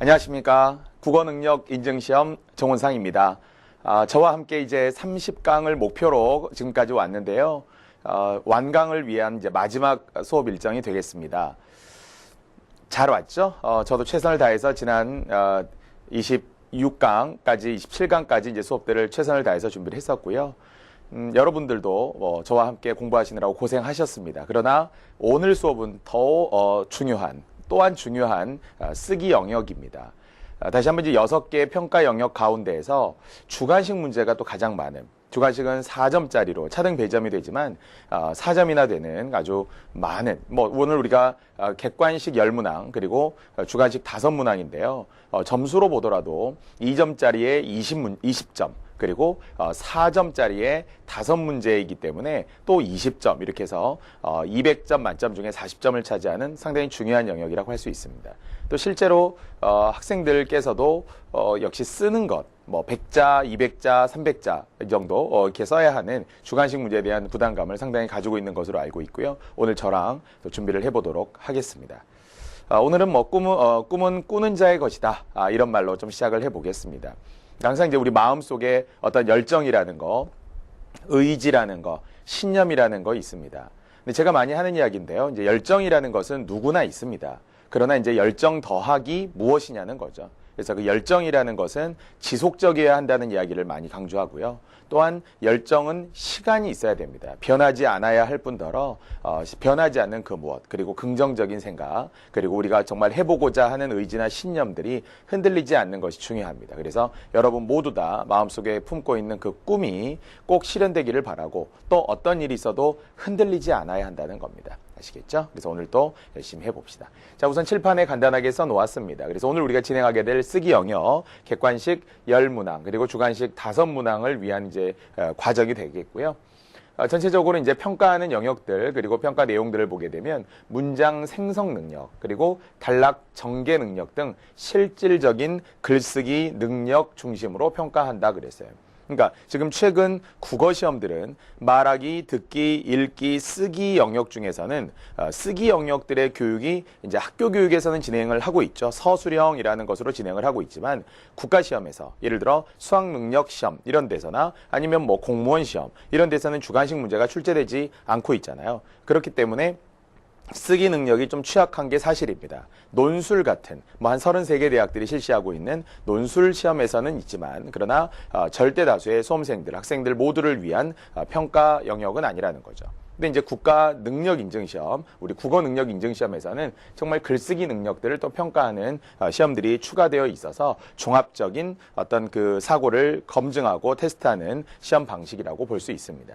안녕하십니까. 국어 능력 인증시험 정원상입니다. 아, 저와 함께 이제 30강을 목표로 지금까지 왔는데요. 어, 완강을 위한 이제 마지막 수업 일정이 되겠습니다. 잘 왔죠? 어, 저도 최선을 다해서 지난 어, 26강까지 27강까지 이제 수업들을 최선을 다해서 준비를 했었고요. 음, 여러분들도 뭐 저와 함께 공부하시느라고 고생하셨습니다. 그러나 오늘 수업은 더 어, 중요한 또한 중요한 아, 쓰기 영역입니다. 아, 다시 한번 이제 여섯 개의 평가 영역 가운데에서 주관식 문제가 또 가장 많은 주관식은 4점짜리로 차등 배점이 되지만 어, 4점이나 되는 아주 많은 뭐 오늘 우리가 어, 객관식 10문항 그리고 어, 주관식 5문항인데요. 어, 점수로 보더라도 2점짜리에 20문 20점 그리고 어, 4점짜리에 5문제이기 때문에 또 20점 이렇게 해서 어, 200점 만점 중에 40점을 차지하는 상당히 중요한 영역이라고 할 수 있습니다. 또 실제로 어, 학생들께서도 어, 역시 쓰는 것, 뭐 100자, 200자, 300자 정도 어, 이렇게 써야 하는 주관식 문제에 대한 부담감을 상당히 가지고 있는 것으로 알고 있고요. 오늘 저랑 또 준비를 해보도록 하겠습니다. 아, 오늘은 뭐 꿈은, 어, 꿈은 꾸는 자의 것이다. 아, 이런 말로 좀 시작을 해보겠습니다. 항상 이제 우리 마음 속에 어떤 열정이라는 거, 의지라는 거, 신념이라는 거 있습니다. 근데 제가 많이 하는 이야기인데요. 이제 열정이라는 것은 누구나 있습니다. 그러나 이제 열정 더하기 무엇이냐는 거죠. 그래서 그 열정이라는 것은 지속적이어야 한다는 이야기를 많이 강조하고요. 또한 열정은 시간이 있어야 됩니다. 변하지 않아야 할 뿐더러 어, 변하지 않는 그 무엇 그리고 긍정적인 생각 그리고 우리가 정말 해보고자 하는 의지나 신념들이 흔들리지 않는 것이 중요합니다. 그래서 여러분 모두 다 마음속에 품고 있는 그 꿈이 꼭 실현되기를 바라고 또 어떤 일이 있어도 흔들리지 않아야 한다는 겁니다. 아시겠죠? 그래서 오늘 또 열심히 해봅시다. 자, 우선 칠판에 간단하게 써놓았습니다. 그래서 오늘 우리가 진행하게 될 쓰기 영역, 객관식 열 문항, 그리고 주관식 다섯 문항을 위한 이제 어, 과정이 되겠고요. 어, 전체적으로 이제 평가하는 영역들 그리고 평가 내용들을 보게 되면 문장 생성 능력 그리고 단락 전개 능력 등 실질적인 글쓰기 능력 중심으로 평가한다 그랬어요. 그러니까 지금 최근 국어 시험들은 말하기, 듣기, 읽기, 쓰기 영역 중에서는 어, 쓰기 영역들의 교육이 이제 학교 교육에서는 진행을 하고 있죠. 서술형이라는 것으로 진행을 하고 있지만 국가 시험에서 예를 들어 수학 능력 시험 이런 데서나 아니면 뭐 공무원 시험 이런 데서는 주관식 문제가 출제되지 않고 있잖아요. 그렇기 때문에 쓰기 능력이 좀 취약한 게 사실입니다. 논술 같은 뭐 한 33개 대학들이 실시하고 있는 논술 시험에서는 있지만 그러나 어, 절대 다수의 수험생들, 학생들 모두를 위한 어, 평가 영역은 아니라는 거죠. 근데 이제 국가 능력 인증 시험, 우리 국어 능력 인증 시험에서는 정말 글쓰기 능력들을 또 평가하는 어, 시험들이 추가되어 있어서 종합적인 어떤 그 사고를 검증하고 테스트하는 시험 방식이라고 볼 수 있습니다.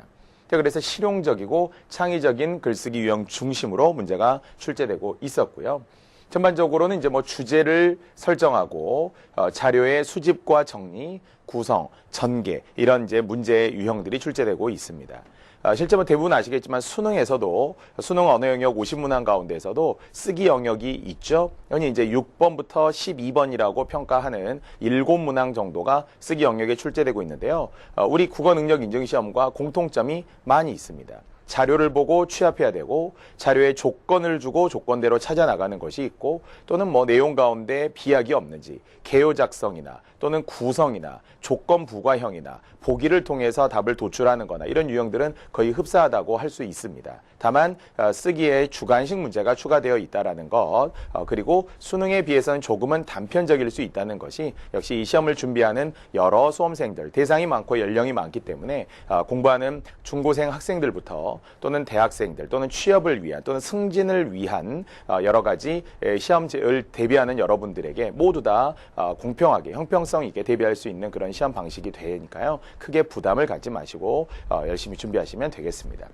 자, 그래서 실용적이고 창의적인 글쓰기 유형 중심으로 문제가 출제되고 있었고요. 전반적으로는 이제 뭐 주제를 설정하고 어, 자료의 수집과 정리, 구성, 전개 이런 이제 문제 유형들이 출제되고 있습니다. 아, 실제 뭐 대부분 아시겠지만 수능에서도 수능 언어 영역 50문항 가운데서도 쓰기 영역이 있죠. 여기 이제 6번부터 12번이라고 평가하는 7문항 정도가 쓰기 영역에 출제되고 있는데요. 어, 우리 국어 능력 인증 시험과 공통점이 많이 있습니다. 자료를 보고 취합해야 되고 자료에 조건을 주고 조건대로 찾아 나가는 것이 있고 또는 뭐 내용 가운데 비약이 없는지 개요 작성이나 또는 구성이나 조건 부과형이나 보기를 통해서 답을 도출하는 거나 이런 유형들은 거의 흡사하다고 할 수 있습니다. 다만 어, 쓰기에 주관식 문제가 추가되어 있다라는 것 어, 그리고 수능에 비해서는 조금은 단편적일 수 있다는 것이 역시 이 시험을 준비하는 여러 수험생들 대상이 많고 연령이 많기 때문에 어, 공부하는 중고생 학생들부터 또는 대학생들 또는 취업을 위한 또는 승진을 위한 어, 여러 가지 에, 시험을 대비하는 여러분들에게 모두 다 어, 공평하게 형평성 있게 대비할 수 있는 그런 시험 방식이 되니까요 크게 부담을 갖지 마시고 어, 열심히 준비하시면 되겠습니다.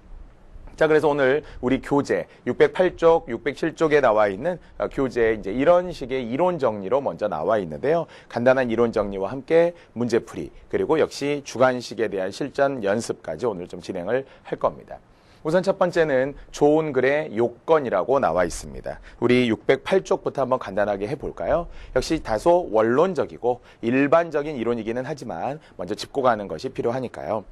자, 그래서 오늘 우리 교재 608쪽, 607쪽에 나와 있는 어, 교재 이제 이런 식의 이론 정리로 먼저 나와 있는데요. 간단한 이론 정리와 함께 문제풀이 그리고 역시 주관식에 대한 실전 연습까지 오늘 좀 진행을 할 겁니다. 우선 첫 번째는 좋은 글의 요건이라고 나와 있습니다. 우리 608쪽부터 한번 간단하게 해볼까요? 역시 다소 원론적이고 일반적인 이론이기는 하지만 먼저 짚고 가는 것이 필요하니까요.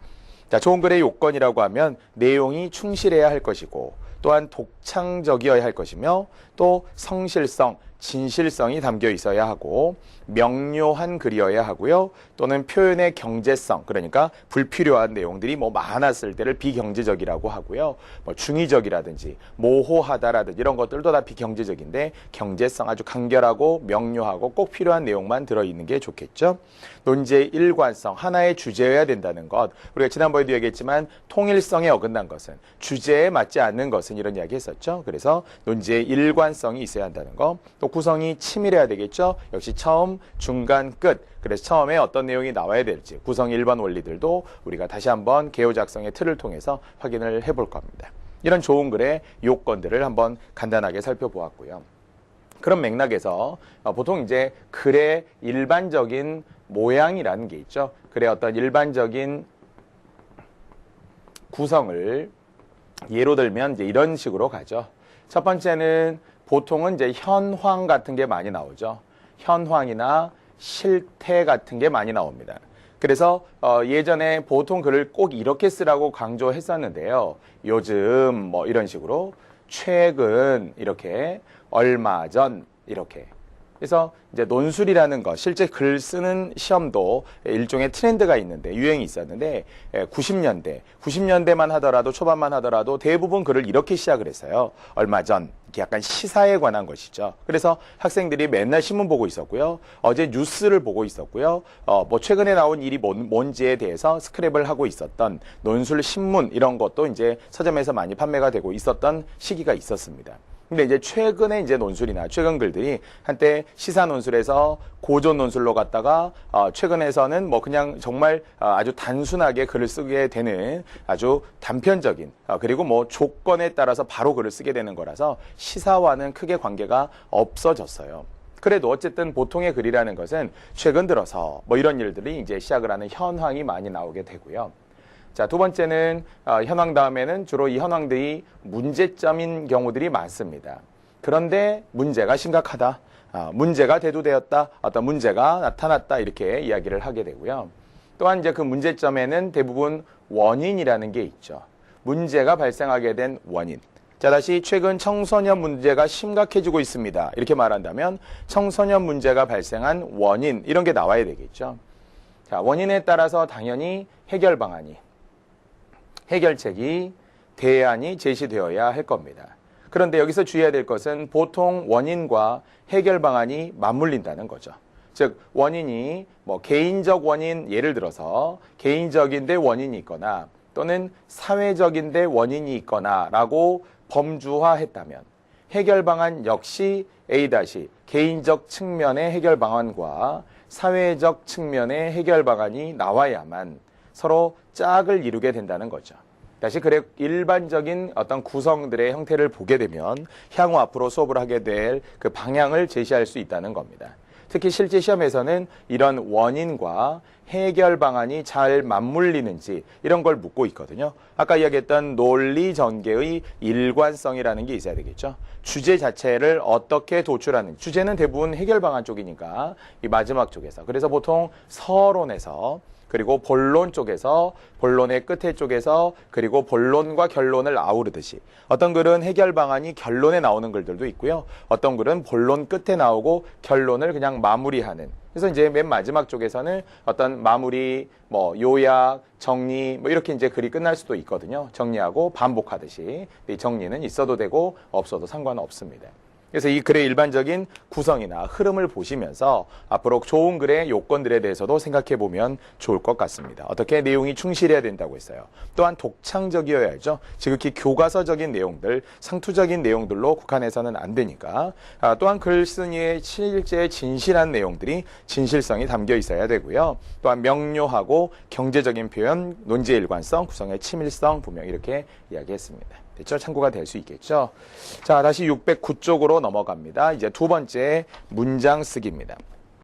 자, 좋은 글의 요건이라고 하면 내용이 충실해야 할 것이고 또한 독창적이어야 할 것이며 또 성실성, 진실성이 담겨 있어야 하고 명료한 글이어야 하고요. 또는 표현의 경제성 그러니까 불필요한 내용들이 뭐 많았을 때를 비경제적이라고 하고요. 뭐 중의적이라든지 모호하다라든지 이런 것들도 다 비경제적인데 경제성 아주 간결하고 명료하고 꼭 필요한 내용만 들어 있는 게 좋겠죠. 논제의 일관성 하나의 주제여야 된다는 것. 우리가 지난번에도 얘기했지만 통일성에 어긋난 것은 주제에 맞지 않는 것은 이런 이야기 했었죠. 그래서 논제의 일관성이 있어야 한다는 거. 또 구성이 치밀해야 되겠죠. 역시 처음, 중간, 끝. 그래서 처음에 어떤 내용이 나와야 될지 구성 일반 원리들도 우리가 다시 한번 개요 작성의 틀을 통해서 확인을 해볼 겁니다. 이런 좋은 글의 요건들을 한번 간단하게 살펴보았고요. 그런 맥락에서 어, 보통 이제 글의 일반적인 모양이라는 게 있죠. 글의 어떤 일반적인 구성을 예로 들면 이제 이런 식으로 가죠. 첫 번째는 보통은 이제 현황 같은 게 많이 나오죠. 현황이나 실태 같은 게 많이 나옵니다. 그래서 어, 예전에 보통 글을 꼭 이렇게 쓰라고 강조했었는데요. 요즘 뭐 이런 식으로 최근 이렇게 얼마 전 이렇게 그래서 이제 논술이라는 것, 실제 글 쓰는 시험도 일종의 트렌드가 있는데 유행이 있었는데 90년대, 90년대만 하더라도 초반만 하더라도 대부분 글을 이렇게 시작을 했어요. 얼마 전 약간 시사에 관한 것이죠. 그래서 학생들이 맨날 신문 보고 있었고요. 어제 뉴스를 보고 있었고요. 어, 뭐 최근에 나온 일이 뭔, 뭔지에 대해서 스크랩을 하고 있었던 논술 신문 이런 것도 이제 서점에서 많이 판매가 되고 있었던 시기가 있었습니다. 근데 이제 최근에 이제 논술이나 최근 글들이 한때 시사 논술에서 고전 논술로 갔다가 어, 최근에서는 뭐 그냥 정말 어, 아주 단순하게 글을 쓰게 되는 아주 단편적인 어, 그리고 뭐 조건에 따라서 바로 글을 쓰게 되는 거라서 시사와는 크게 관계가 없어졌어요. 그래도 어쨌든 보통의 글이라는 것은 최근 들어서 뭐 이런 일들이 이제 시작을 하는 현황이 많이 나오게 되고요. 자, 두 번째는 어, 현황 다음에는 주로 이 현황들이 문제점인 경우들이 많습니다. 그런데 문제가 심각하다. 아, 문제가 대두되었다. 어떤 문제가 나타났다. 이렇게 이야기를 하게 되고요. 또한 이제 그 문제점에는 대부분 원인이라는 게 있죠. 문제가 발생하게 된 원인. 자, 다시 최근 청소년 문제가 심각해지고 있습니다. 이렇게 말한다면 청소년 문제가 발생한 원인, 이런 게 나와야 되겠죠. 자, 원인에 따라서 당연히 해결 방안이 해결책이 대안이 제시되어야 할 겁니다. 그런데 여기서 주의해야 될 것은 보통 원인과 해결 방안이 맞물린다는 거죠. 즉 원인이 뭐 개인적 원인 예를 들어서 개인적인데 원인이 있거나 또는 사회적인데 원인이 있거나라고 범주화했다면 해결 방안 역시 A 개인적 측면의 해결 방안과 사회적 측면의 해결 방안이 나와야만 서로 짝을 이루게 된다는 거죠. 다시 그래 일반적인 어떤 구성들의 형태를 보게 되면 향후 앞으로 수업을 하게 될 그 방향을 제시할 수 있다는 겁니다. 특히 실제 시험에서는 이런 원인과 해결 방안이 잘 맞물리는지 이런 걸 묻고 있거든요. 아까 이야기했던 논리 전개의 일관성이라는 게 있어야 되겠죠. 주제 자체를 어떻게 도출하는 주제는 대부분 해결 방안 쪽이니까 이 마지막 쪽에서 그래서 보통 서론에서 그리고 본론 쪽에서 본론의 끝에 쪽에서 그리고 본론과 결론을 아우르듯이 어떤 글은 해결 방안이 결론에 나오는 글들도 있고요. 어떤 글은 본론 끝에 나오고 결론을 그냥 마무리하는 그래서 이제 맨 마지막 쪽에서는 어떤 마무리, 뭐 요약, 정리, 뭐 이렇게 이제 글이 끝날 수도 있거든요. 정리하고 반복하듯이 이 정리는 있어도 되고 없어도 상관없습니다. 그래서 이 글의 일반적인 구성이나 흐름을 보시면서 앞으로 좋은 글의 요건들에 대해서도 생각해 보면 좋을 것 같습니다. 어떻게 내용이 충실해야 된다고 했어요. 또한 독창적이어야죠. 지극히 교과서적인 내용들, 상투적인 내용들로 국한해서는 안 되니까. 아, 또한 글쓴이의 실제 진실한 내용들이 진실성이 담겨 있어야 되고요. 또한 명료하고 경제적인 표현, 논지의 일관성, 구성의 치밀성 분명 이렇게 이야기했습니다. 됐죠? 참고가 될 수 있겠죠? 자, 다시 609쪽으로 넘어갑니다. 이제 두 번째 문장 쓰기입니다.